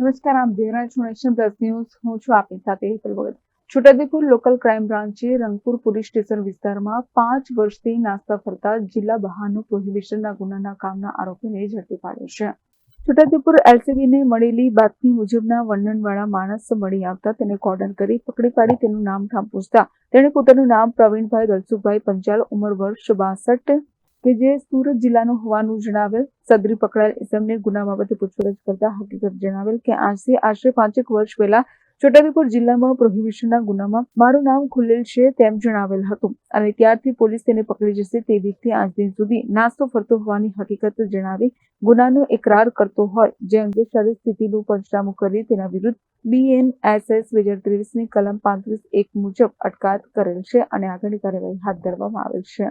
નમસ્કાર આપ જોઈ છો નેશન પ્લસ ન્યૂઝ હું છું આપની સાથે હેતલ ભગત. છોટાદેપુર લોકલ ક્રાઇમ બ્રાન્ચે રંગપુર પોલીસ સ્ટેશન વિસ્તારમાં પાંચ વર્ષથી નાસ્તા ફરતા જિલ્લા બહારનું પ્રોહિબિશનના ગુનાના કામના આરોપીને ઝડપી પાડ્યો છે. છોટાદેપુર એલસીબીને મળેલી બાતમી મુજબના વર્ણનવાળા માણસ મળી આવતા તેને કોર્ડન કરી પકડી પાડી તેનું નામ ઠામ પૂછતા. તેણે પોતાનું નામ પ્રવીણભાઈ દલસુખભાઈ પંચાલ, ઉંમર વર્ષ બાસઠ કે જે સુરત જિલ્લાનું હોવાનું જણાવેલ, સદરી પકડાયેલ ઇસમને ગુના બાબતે પૂછપરછ કરતા હકીકત જણાવેલ કે આજથી આશરે પાંચેક વર્ષ પહેલા છોટાઉદેપુર જિલ્લામાં પ્રોહિબિશનના ગુનામાં મારું નામ ખુલેલ છે તેમ જણાવેલ હતું અને ત્યારથી પોલીસ તેને પકડી જશે તે વીકથી આજ દિન સુધી નાસ્તો ફરતો હોવાની હકીકત જણાવી ગુનાનો એકરાર કરતો હોય, જે અંગે શરીર સ્થિતિનું પંચનામું કરી તેના વિરુદ્ધ બીએનએસએસ બે હજાર ત્રેવીસની કલમ પાંત્રીસ એક મુજબ અટકાયત કરેલ છે અને આગળની કાર્યવાહી હાથ ધરવામાં આવેલ છે.